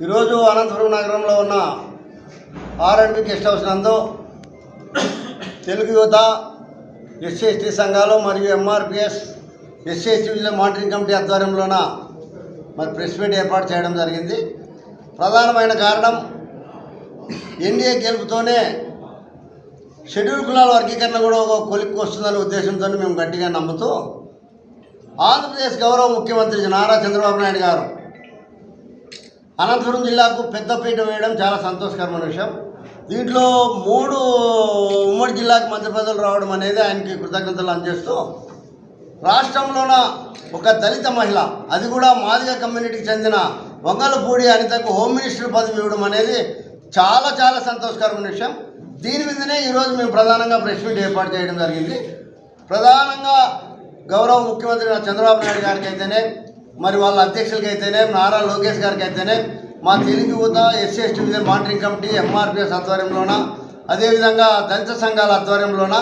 ఈరోజు అనంతపురం నగరంలో ఉన్న ఆర్ఎండ్బి గెస్ట్ హౌస్ నందు తెలుగు యువత ఎస్సీ ఎస్టీ సంఘాలు మరియు MRPS SC ST monitoring committee ఆధ్వర్యంలోన మరి ప్రెస్ మీట్ ఏర్పాటు చేయడం జరిగింది. ప్రధానమైన కారణం ఎన్డీఏ గెలుపుతోనే షెడ్యూల్ కులాల వర్గీకరణ కూడా ఒక కొలిక్కి వస్తుందనే ఉద్దేశంతో మేము గట్టిగా నమ్ముతూ ఆంధ్రప్రదేశ్ గౌరవ ముఖ్యమంత్రి నారా చంద్రబాబు నాయుడు గారు అనంతపురం జిల్లాకు పెద్దపీట వేయడం చాలా సంతోషకరమైన విషయం. దీంట్లో మూడు ఉమ్మడి జిల్లాకు మంత్రి పదవులు రావడం అనేది ఆయనకి కృతజ్ఞతలు అందజేస్తూ రాష్ట్రంలోన ఒక దళిత మహిళ అది కూడా మాదిగ కమ్యూనిటీకి చెందిన వంగలపూడి అనితకు హోమ్ మినిస్టర్ పదవి ఇవ్వడం అనేది చాలా చాలా సంతోషకరమైన విషయం. దీని మీదనే ఈరోజు మేము ప్రధానంగా ప్రెస్ మీట్ ఏర్పాటు చేయడం జరిగింది. ప్రధానంగా గౌరవ ముఖ్యమంత్రి చంద్రబాబు నాయుడు గారికి అయితేనే మరి వాళ్ళ అధ్యక్షులకి అయితేనే నారా లోకేష్ గారికి అయితేనే మా తెలుగు యువత SC ST vision monitoring committee MRPS ఆధ్వర్యంలోన అదేవిధంగా దళిత సంఘాల ఆధ్వర్యంలోన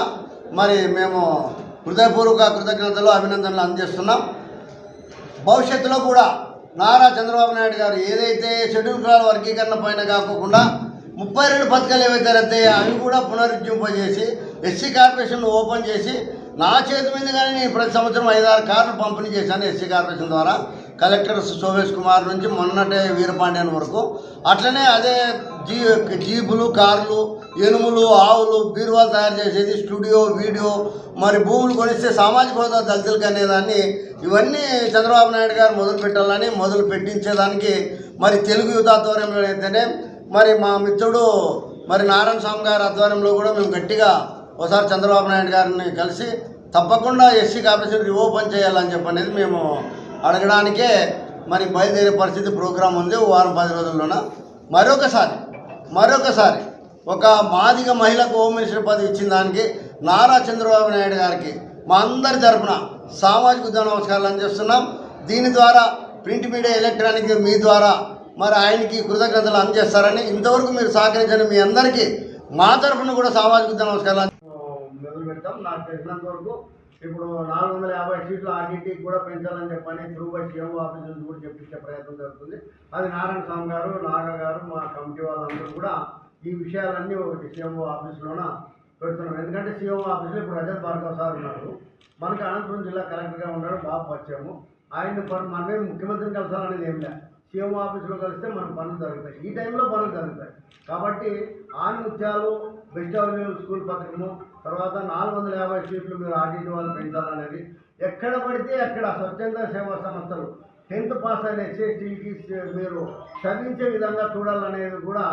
మరి మేము హృదయపూర్వక కృతజ్ఞతలు అభినందనలు అందజేస్తున్నాం. భవిష్యత్తులో కూడా నారా చంద్రబాబు నాయుడు గారు ఏదైతే షెడ్యూల్ కులాల వర్గీకరణ పైన కాకోకుండా ముప్పై రెండు పథకాలు ఏవైతే రద్దయ్యా అవి కూడా పునరుజ్జింపజేసి ఎస్సీ కార్పొరేషన్ ఓపెన్ చేసి నా చేతి మీద కానీ నేను ప్రతి సంవత్సరం ఐదారు కార్లు పంపిణీ చేశాను ఎస్సీ కార్పొరేషన్ ద్వారా. కలెక్టర్ సోమేష్ కుమార్ నుంచి మొన్నటే వీరపాండ్యన్ వరకు. అట్లనే అదే జీ జీపులు కార్లు ఎనుములు ఆవులు బీరువాలు తయారు చేసేది స్టూడియో వీడియో మరి భూములు కొనిస్తే సామాజిక హోదా దళితులకు అనేదాన్ని. ఇవన్నీ చంద్రబాబు నాయుడు గారు మొదలు పెట్టాలని మొదలు పెట్టించేదానికి మరి తెలుగు యువత ఆధ్వర్యంలో అయితేనే మరి మా మిత్రుడు మరి నారాయణ స్వామి గారి ఆధ్వర్యంలో కూడా మేము గట్టిగా ఒకసారి చంద్రబాబు నాయుడు గారిని కలిసి తప్పకుండా ఎస్సీ కార్పొరేషన్ రీఓపెన్ చేయాలని చెప్పి అనేది మేము అడగడానికే మరి బయలుదేరే పరిస్థితి ప్రోగ్రాం ఉంది. ఓ వారం పది రోజుల్లోన? మరొకసారి మరొకసారి ఒక మాదిగ మహిళకు హోమ్ మినిస్టర్ పదవి ఇచ్చిన దానికి నారా చంద్రబాబు నాయుడు గారికి మా అందరి తరపున సామాజిక ఉద్యమ నమస్కారాలు అందజేస్తున్నాం. దీని ద్వారా ప్రింట్ మీడియా ఎలక్ట్రానిక్ మీ ద్వారా మరి ఆయనకి కృతజ్ఞతలు అందజేస్తారని ఇంతవరకు మీరు సహకరించిన మీ అందరికీ మా తరఫున కూడా సామాజిక ఉద్యమ నమస్కారాలు మొదలు పెడతాం. నాకు తెలిసినంత వరకు ఇప్పుడు నాలుగు వందల యాభై సీట్లు ఆర్టీటీకి కూడా పెంచాలని చెప్పని త్రూ బై సీఎం ఆఫీస్ కూడా చెప్పించే ప్రయత్నం జరుగుతుంది. అది నారాయణ స్వామి గారు నాగ గారు మా కమిటీ వాళ్ళందరూ కూడా ఈ విషయాలన్నీ ఒకటి సీఎం ఆఫీస్లోన పెడుతున్నాం. ఎందుకంటే సీఎం ఆఫీస్లో ఇప్పుడు రజత్ భార్గవ్ సార్ ఉన్నారు. మనకి అనంతపురం జిల్లా కలెక్టర్గా ఉన్నాడు బాబు పరిచయము ఆయన పని మనమే ముఖ్యమంత్రిని కలసాలనేది ఏం లేదు సీఎం ఆఫీస్లో కలిస్తే మనం పనులు జరుగుతాయి. ఈ టైంలో పనులు జరుగుతాయి. కాబట్టి ఆనిముత్యాలు బెస్ట్ అవెన్యూ స్కూల్ పథకము తర్వాత నాలుగు వందల యాభై సీట్లు మీరు ఆర్టీటీ వాళ్ళు పెంచాలనేది. ఎక్కడ పడితే అక్కడ స్వచ్ఛంద సేవా సంస్థలు టెన్త్ పాస్ అయిన ఎస్ఎస్టీకి మీరు చదివించే విధంగా చూడాలనేది కూడా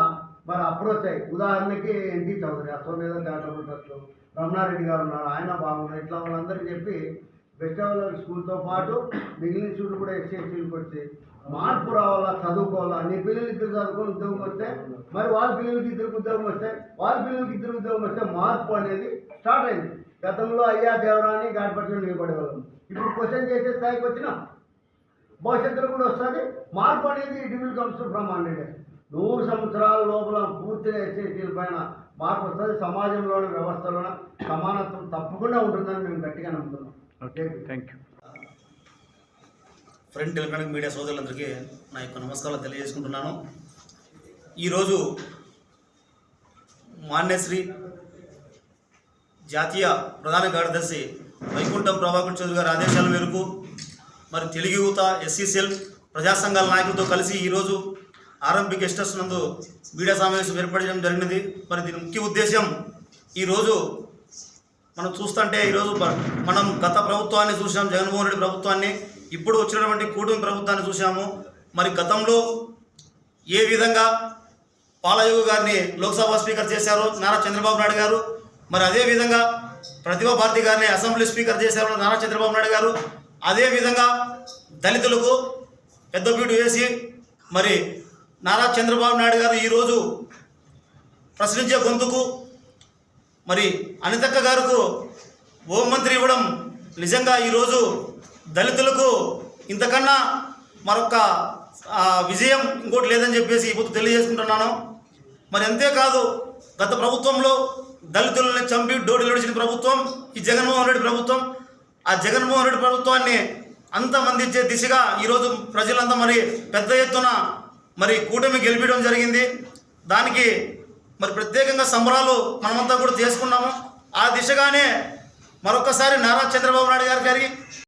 మరి అప్రోచ్ అయ్యి ఉదాహరణకి ఎన్టీ చౌదరి అశ్వమేధ చారిటబుల్ ట్రస్ట్ రమణారెడ్డి గారు ఉన్నారు. ఆయన బాగున్నారు. ఇట్లా వాళ్ళందరికీ చెప్పి బెస్ట్ స్కూల్తో పాటు మిగిలిన స్కూల్ కూడా ఎస్ఎస్టీలకు వచ్చి మార్పు రావాలా చదువుకోవాలా? నీ పిల్లలకి ఇద్దరు చదువుకొని ఉద్యోగం వస్తే. మరి వాళ్ళ పిల్లలకి ఇద్దరికి ఉద్యోగం వస్తే వాళ్ళ పిల్లలకి ఇద్దరు ఉద్యోగం వస్తే మార్పు అనేది స్టార్ట్ అయింది. గతంలో అయ్యా దేవరాని గాడిపట్ల నిలబడేవాళ్ళం. ఇప్పుడు క్వశ్చన్ చేసే స్థాయికి వచ్చినా భవిష్యత్తులో కూడా వస్తుంది. మార్పు అనేది it will comes from hundred నూరు సంవత్సరాల లోపల పూర్తిగా ఎస్ఎస్టీల పైన మార్పు వస్తుంది. సమాజంలోని వ్యవస్థలోన సమానత్వం తప్పకుండా ఉంటుందని మేము గట్టిగా నమ్ముతున్నాం. Okay thank you front electronic media సోదరులందరికీ నా యొక్క నమస్కారాలు తెలియజేసుకుంటున్నాను. ఈరోజు మాన్యశ్రీ జాతీయ ప్రధాన కార్యదర్శి వైకుంఠం ప్రభాకర్ చౌదరి గారి ఆదేశాల మేరకు మరి తెలుగు యువత ఎస్సీసీఎల్ ప్రజా సంఘాల నాయకులతో కలిసి ఈరోజు ఆర్ఎంపీ గెస్టర్స్ నందు మీడియా సమావేశం ఏర్పడడం జరిగినది. మరి దీని ముఖ్య ఉద్దేశం ఈరోజు మనం చూస్తుంటే ఈరోజు మనం గత ప్రభుత్వాన్ని చూసాం జగన్మోహన్ రెడ్డి ప్రభుత్వాన్ని. ఇప్పుడు వచ్చినటువంటి కూటమి ప్రభుత్వాన్ని చూసాము మరి గతంలో ఏ విధంగా పాలయోగి గారిని లోక్సభ స్పీకర్ చేశారు? నారా చంద్రబాబు నాయుడు గారు. మరి అదే విధంగా ప్రతిభా భారతి గారిని అసెంబ్లీ స్పీకర్ చేశారు నారా చంద్రబాబు నాయుడు గారు. అదే విధంగా దళితులకు పెద్దపీటు వేసి మరి నారా చంద్రబాబు నాయుడు గారు ఈరోజు ప్రశ్నించే గొంతుకు మరి అనితక్క గారుకు హోంమంత్రి ఇవ్వడం నిజంగా ఈరోజు దళితులకు ఇంతకన్నా మరొక విజయం ఇంకోటి లేదని చెప్పేసి ఇప్పుడు తెలియజేసుకుంటున్నాను. మరి అంతేకాదు గత ప్రభుత్వంలో దళితులను చంపి డోడి నడిచిన ప్రభుత్వం ఈ జగన్మోహన్ రెడ్డి ప్రభుత్వం ఆ జగన్మోహన్ రెడ్డి ప్రభుత్వాన్ని అంతమందించే దిశగా ఈరోజు ప్రజలంతా మరి పెద్ద ఎత్తున మరి కూటమి గెలిపించడం జరిగింది. దానికి మరి ప్రత్యేకంగా సంబరాలు మనమంతా కూడా చేసుకున్నాము. ఆ దిశగానే మరొకసారి నారా చంద్రబాబు నాయుడు గారి గారికి